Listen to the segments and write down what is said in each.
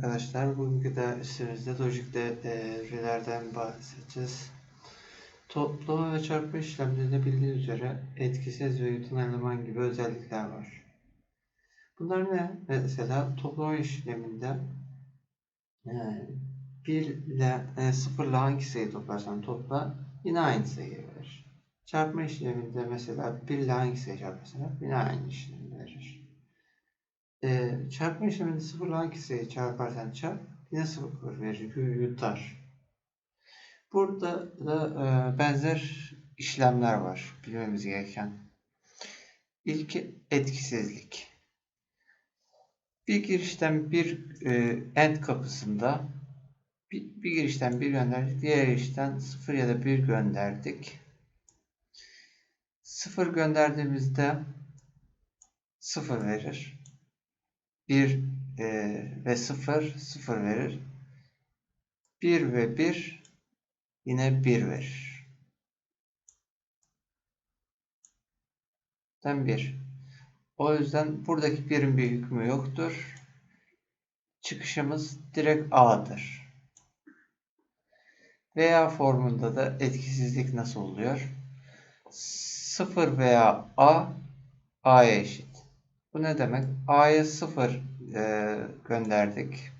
arkadaşlar. Bugünkü dersimizde lojikte devrelerden bahsedeceğiz. Toplama ve çarpma işlemlerinde bildiğiniz üzere etkisiz ve yutan eleman gibi özellikler var. Bunlar ne? Mesela toplama işleminde 1 ile 0 ile hangi sayıyı toplarsan topla yine aynı sayıyı verir. Çarpma işleminde mesela 1 ile hangi sayı çarparsan yine aynı işlemi verir. E, çarpma işleminde sıfırla hangi sayıyı çarparsan çarp yine sıfır verir. Yutar. Burada da e, benzer işlemler var bilmemiz gereken. İlki etkisizlik. Bir girişten bir e, end kapısında bir, bir girişten bir gönderdik. Diğer girişten sıfır ya da bir gönderdik. Sıfır gönderdiğimizde sıfır verir. 1 e, ve 0 0 verir. 1 ve 1 yine 1 verir. Den 1. O yüzden buradaki birin bir hükmü yoktur. Çıkışımız direkt A'dır. Veya formunda da etkisizlik nasıl oluyor? 0 veya A A'ya eşit. Bu ne demek? A'ya 0 e, gönderdik.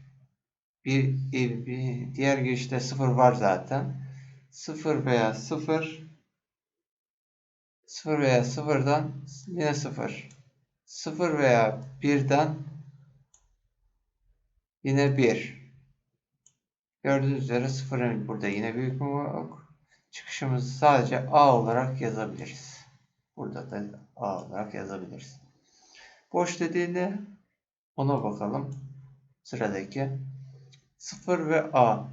Bir, bir, diğer girişte 0 var zaten. 0 veya 0 0 veya 0'dan yine 0. 0 veya 1'den yine 1. Gördüğünüz üzere 0'ın burada yine bir hükmü yok. Çıkışımızı sadece A olarak yazabiliriz. Burada da A olarak yazabiliriz. Boş dediğinde ona bakalım. Sıradaki. 0 ve A.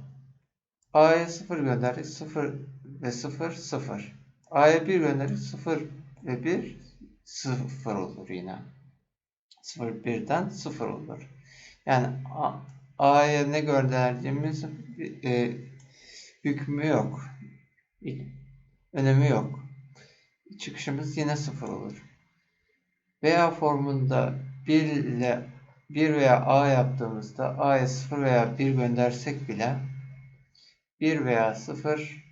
A'ya 0 gönderdik. 0 ve 0 0. A'ya 1 gönderdik. 0 ve 1 0 olur yine. 0 1'den 0 olur. Yani A'ya ne gönderdiğimiz e, hükmü yok. Önemi yok. Çıkışımız yine 0 olur veya formunda 1 ile 1 veya a yaptığımızda a'ya 0 veya 1 göndersek bile 1 veya 0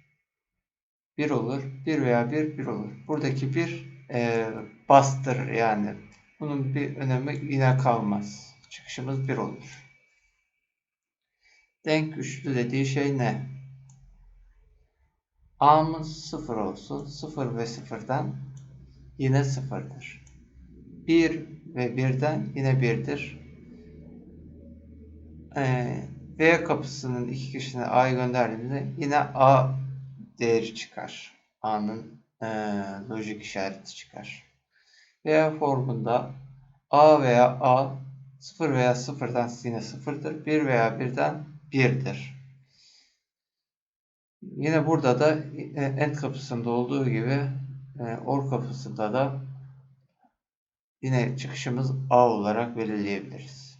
1 olur. 1 veya 1 1 olur. Buradaki 1 e, bastır yani. Bunun bir önemi yine kalmaz. Çıkışımız 1 olur. Denk üçlü dediği şey ne? A'mız 0 olsun. 0 ve 0'dan yine 0'dır. 1 ve 1'den yine 1'dir. Ee, V kapısının iki kişisine A'yı gönderdiğimizde yine A değeri çıkar. A'nın e, lojik işareti çıkar. Veya formunda A veya A 0 veya 0'dan yine 0'dır. 1 veya 1'den 1'dir. Yine burada da e, end kapısında olduğu gibi e, or kapısında da Yine çıkışımız A olarak belirleyebiliriz.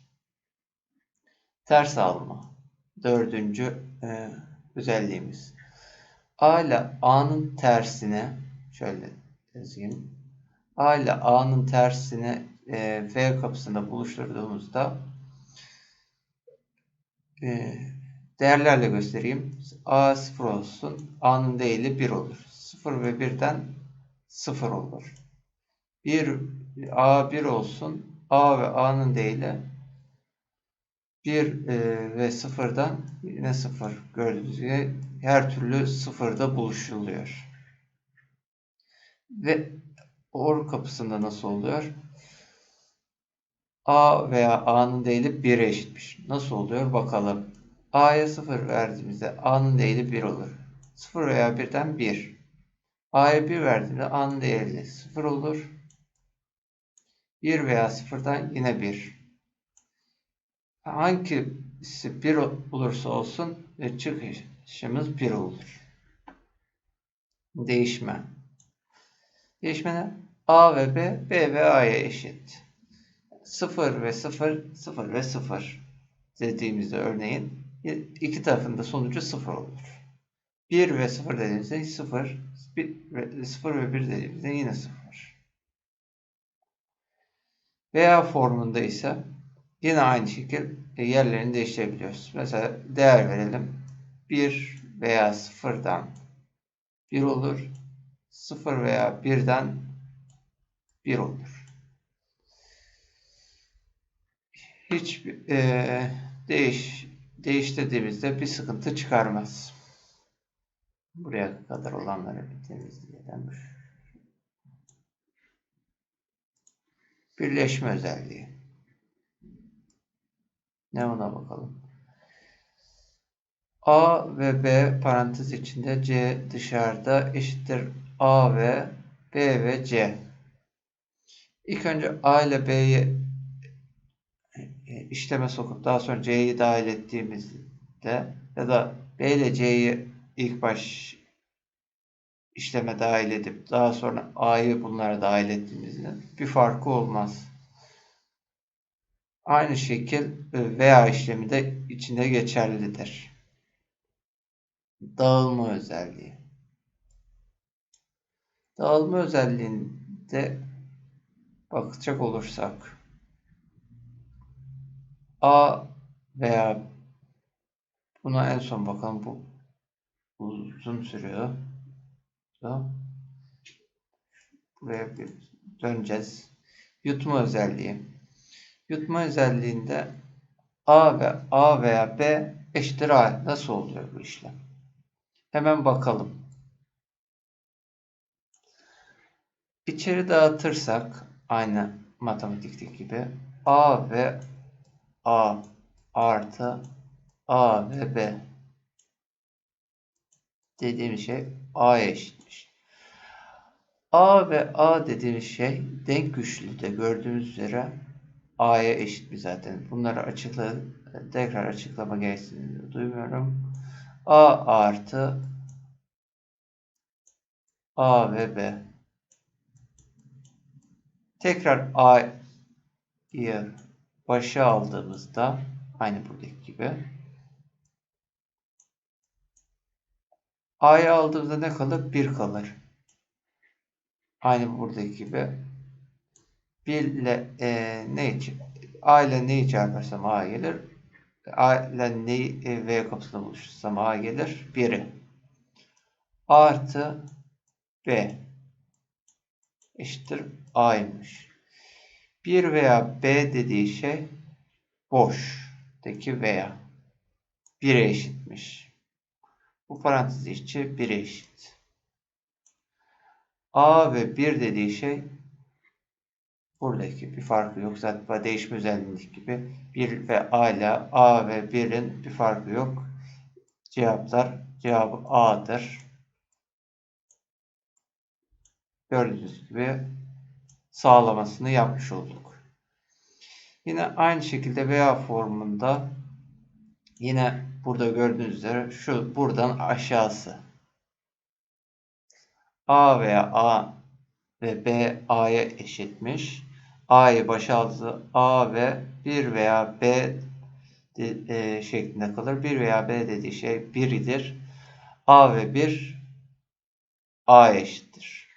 Ters alma. Dördüncü e, özelliğimiz. A ile A'nın tersine şöyle yazayım. A ile A'nın tersini e, V kapısında buluşturduğumuzda e, değerlerle göstereyim. A 0 olsun. A'nın değili 1 olur. 0 ve 1'den 0 olur. 1 A 1 olsun. A ve A'nın değili 1 e, ve 0'dan yine 0 gördüğünüz gibi her türlü sıfırda buluşuluyor. Ve OR kapısında nasıl oluyor? A veya A'nın değili 1'e eşitmiş. Nasıl oluyor bakalım. A'ya 0 verdiğimizde A'nın değili 1 olur. 0 veya 1'den 1. A'ya 1 verdiğimde A'nın değeri 0 olur. 1 veya 0'dan yine 1. Hangisi 1 olursa olsun ve çıkışımız 1 olur. Değişme. Değişme ne? A ve B, B ve A'ya eşit. 0 ve 0, 0 ve 0 dediğimizde örneğin iki tarafında sonucu 0 olur. 1 ve 0 dediğimizde 0, 0 ve 1 dediğimizde yine 0. Veya formunda ise Yine aynı şekilde yerlerini değiştirebiliyoruz. Mesela değer verelim. 1 veya 0'dan 1 olur. 0 veya 1'den 1 olur. Hiç e, değiş değiştirdiğimizde bir sıkıntı çıkarmaz. Buraya kadar olanları bir temizleyelim. Birleşme özelliği. Ne ona bakalım. A ve B parantez içinde C dışarıda eşittir A ve B ve C. İlk önce A ile B'yi e, işleme sokup daha sonra C'yi dahil ettiğimizde ya da B ile C'yi ilk baş işleme dahil edip daha sonra A'yı bunlara dahil ettiğimizde bir farkı olmaz. Aynı şekil e, veya işlemi de içinde geçerlidir. Dağılma özelliği. Dağılma özelliğinde bakacak olursak A veya buna en son bakalım bu uzun sürüyor. Buraya bir döneceğiz. Yutma özelliği. Yutma özelliğinde A ve A veya B eşittir A. Nasıl oluyor bu işlem? Hemen bakalım. İçeri dağıtırsak aynı matematikteki gibi A ve A artı A ve B dediğim şey A'ya eşitmiş. A ve A dediğimiz şey denk güçlülükte gördüğümüz üzere A'ya eşit mi zaten? Bunları açıkla, tekrar açıklama gereksinimi duymuyorum. A artı A ve B. Tekrar A'yı başa aldığımızda aynı buradaki gibi A'yı aldığımızda ne kalır? 1 kalır. Aynı buradaki gibi. 1 ile e, ne? A ile neyi çarparsam A gelir. A ile neyi e, V kapısında buluştursam A gelir. 1'i. Artı B eşittir A'ymış. 1 veya B dediği şey boştaki veya 1'e eşitmiş. Bu parantez içi 1'e eşit. A ve 1 dediği şey buradaki bir farkı yok. Zaten değişme özelliğindeki gibi 1 ve A ile A ve 1'in bir farkı yok. Cevaplar cevabı A'dır. Gördüğünüz gibi sağlamasını yapmış olduk. Yine aynı şekilde veya formunda yine burada gördüğünüz üzere şu buradan aşağısı A veya A ve B A'ya eşitmiş. A'yı başa aldı. A ve 1 veya B e, şeklinde kalır. 1 veya B dediği şey 1'idir. A ve 1 A eşittir.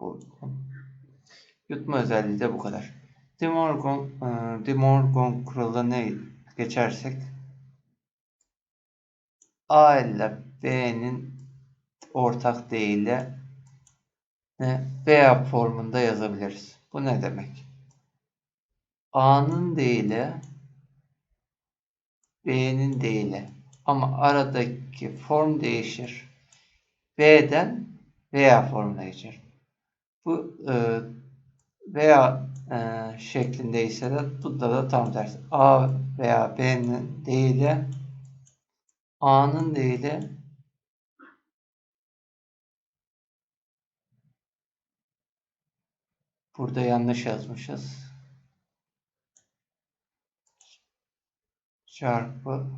Bu. Yutma özelliği de bu kadar. De Morgan, e, kuralı ne geçersek A ile B'nin ortak değili ne veya formunda yazabiliriz. Bu ne demek? A'nın değili B'nin değili ama aradaki form değişir. B'den veya formuna geçer. Bu veya e, şeklinde ise de burada da tam tersi. A veya B'nin değili A'nın değili Burada yanlış yazmışız. Çarpı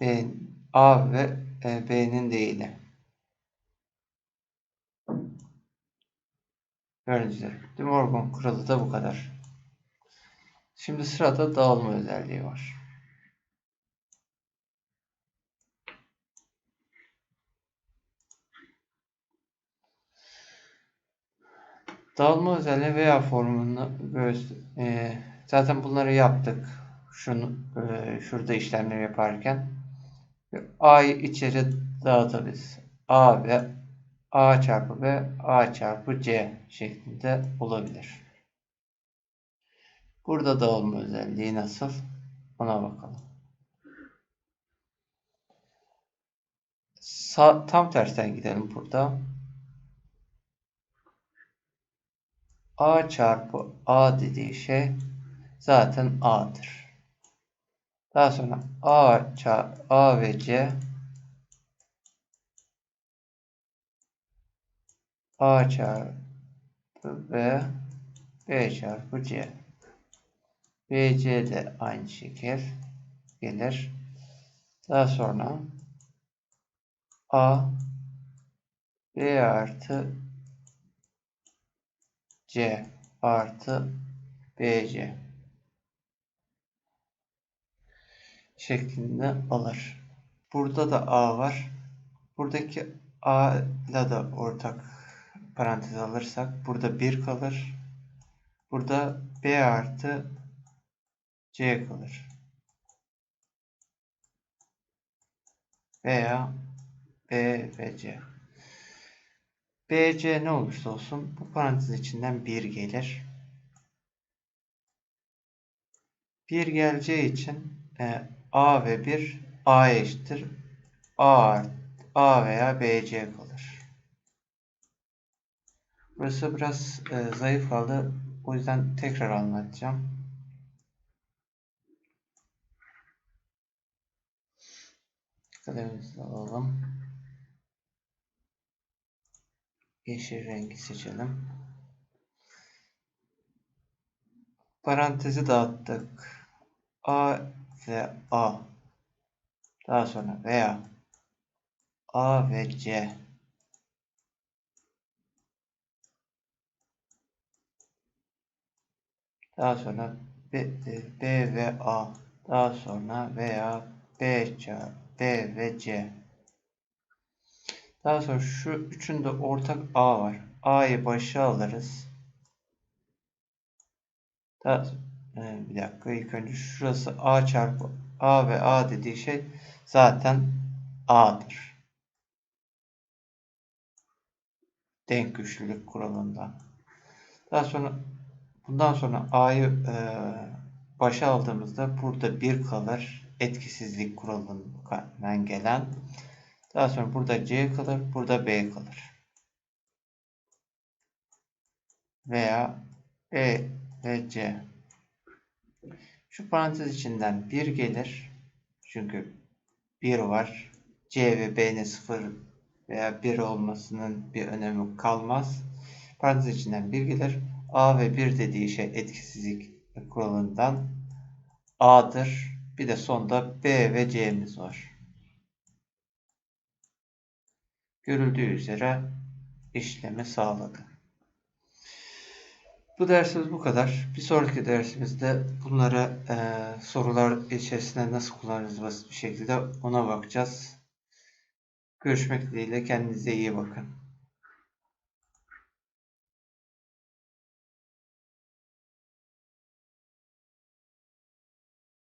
B, A ve e, B'nin değili. Gördüğünüz üzere. De Morgan kuralı da bu kadar. Şimdi sırada dağılma özelliği var. Dağılma özelliği veya formunu e, zaten bunları yaptık. Şunu e, şurada işlemleri yaparken A'yı içeri dağıtabiliriz. A ve A çarpı B, A çarpı C şeklinde olabilir. Burada dağılma özelliği nasıl? Ona bakalım. Sa tam tersten gidelim burada. A çarpı A dediği şey zaten A'dır. Daha sonra A, çarpı A ve C A çarpı B B çarpı C BC de aynı şekil gelir. Daha sonra A B artı C artı BC şeklinde alır. Burada da A var. Buradaki A ile de ortak parantez alırsak burada 1 kalır. Burada B artı C kalır. Veya B ve C. BC ne olursa olsun bu parantez içinden 1 gelir. 1 geleceği için e, A ve 1 A eşittir. A, A veya BC kalır. Burası biraz e, zayıf kaldı. O yüzden tekrar anlatacağım. Kalemimizi alalım. Yeşil rengi seçelim. Parantezi dağıttık. A ve A. Daha sonra veya A ve C. Daha sonra B, B ve A. Daha sonra veya B, C, B ve C. Daha sonra şu üçünde ortak A var. A'yı başa alırız. Daha, e, bir dakika ilk önce şurası A çarpı A ve A dediği şey zaten A'dır. Denk güçlülük kuralından. Daha sonra bundan sonra A'yı e, başa aldığımızda burada 1 kalır. Etkisizlik kuralından gelen. Daha sonra burada C kalır. Burada B kalır. Veya E ve C. Şu parantez içinden 1 gelir. Çünkü 1 var. C ve B'nin 0 veya 1 olmasının bir önemi kalmaz. Parantez içinden 1 gelir. A ve 1 dediği şey etkisizlik kuralından A'dır. Bir de sonda B ve C'miz var. Görüldüğü üzere işlemi sağladı. Bu dersimiz bu kadar. Bir sonraki dersimizde bunları e, sorular içerisinde nasıl kullanırız basit bir şekilde ona bakacağız. Görüşmek dileğiyle kendinize iyi bakın.